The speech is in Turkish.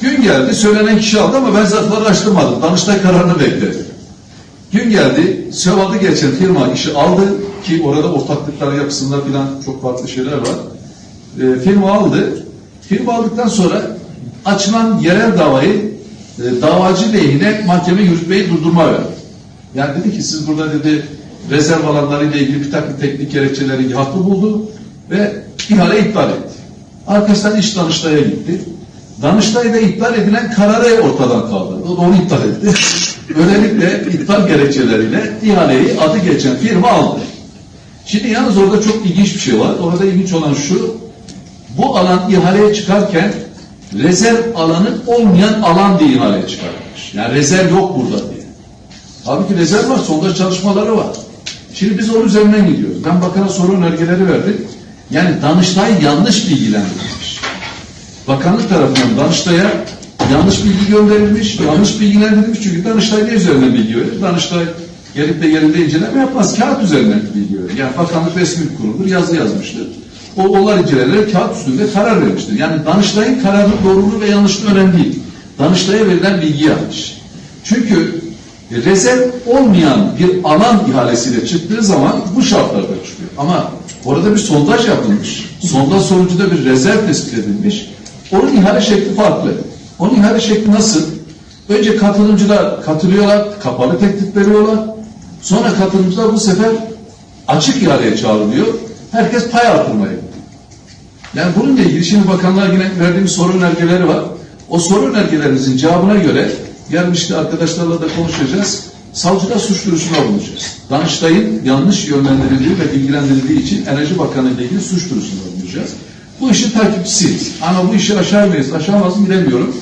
Gün geldi, söylenen kişi aldı ama ben zarfları açtırmadım. Danıştay kararını bekledim. Gün geldi, Sevadı geçen firma işi aldı ki orada ortaklıklar yapısında filan çok farklı şeyler var. E, firma aldı. Firma aldıktan sonra açılan yerel davayı e, davacı lehine mahkeme yürütmeyi durdurma verdi. Yani dedi ki siz burada dedi rezerv alanlarıyla ilgili bir takım teknik gerekçeleri haklı buldu ve ihale iptal etti. Arkasından iş Danıştay'a gitti. Danıştay'da iptal edilen kararı ortadan kaldırdı. O da onu iptal etti. Böylelikle iptal gerekçeleriyle ihaleyi adı geçen firma aldı. Şimdi yalnız orada çok ilginç bir şey var. Orada ilginç olan şu, bu alan ihaleye çıkarken rezerv alanı olmayan alan diye ihaleye çıkartmış. Yani rezerv yok burada diye. Halbuki rezerv var, sondaj çalışmaları var. Şimdi biz onun üzerinden gidiyoruz. Ben bakana soru önergeleri verdim. Yani Danıştay yanlış bilgilendirilmiş. Bakanlık tarafından Danıştay'a yanlış bilgi gönderilmiş, yanlış bilgilendirilmiş. Çünkü Danıştay ne üzerinden bilgi verir? Danıştay gelip de yerinde inceleme yapmaz. Kağıt üzerinden bilgi verir. Yani bakanlık resmi bir kurumdur, yazı yazmıştır. O onlar incelenerek kağıt üstünde karar vermiştir. Yani Danıştay'ın kararının doğruluğu ve yanlışlığı önemli değil. Danıştay'a verilen bilgi yanlış. Çünkü rezerv olmayan bir alan ihalesiyle çıktığı zaman bu şartlarda çıkıyor. Ama orada bir sondaj yapılmış. Sondaj sonucunda bir rezerv tespit edilmiş. Onun ihale şekli farklı. Onun ihale şekli nasıl? Önce katılımcılar katılıyorlar, kapalı teklif veriyorlar. Sonra katılımcılar bu sefer açık ihaleye çağrılıyor. Herkes pay artırmaya. Yani bununla ilgili şimdi bakanlığa yine verdiğimiz soru önergeleri var. O soru önergelerimizin cevabına göre işte arkadaşlarla da konuşacağız. Savcıda suç duyurusuna bulunacağız. Danıştay'ın yanlış yönlendirildiği ve bilgilendirildiği için Enerji Bakanı ile ilgili suç duyurusunda bulunacağız. Bu işin takipçisiyiz. Ama bu işi aşar mıyız, aşamaz mı bilemiyorum.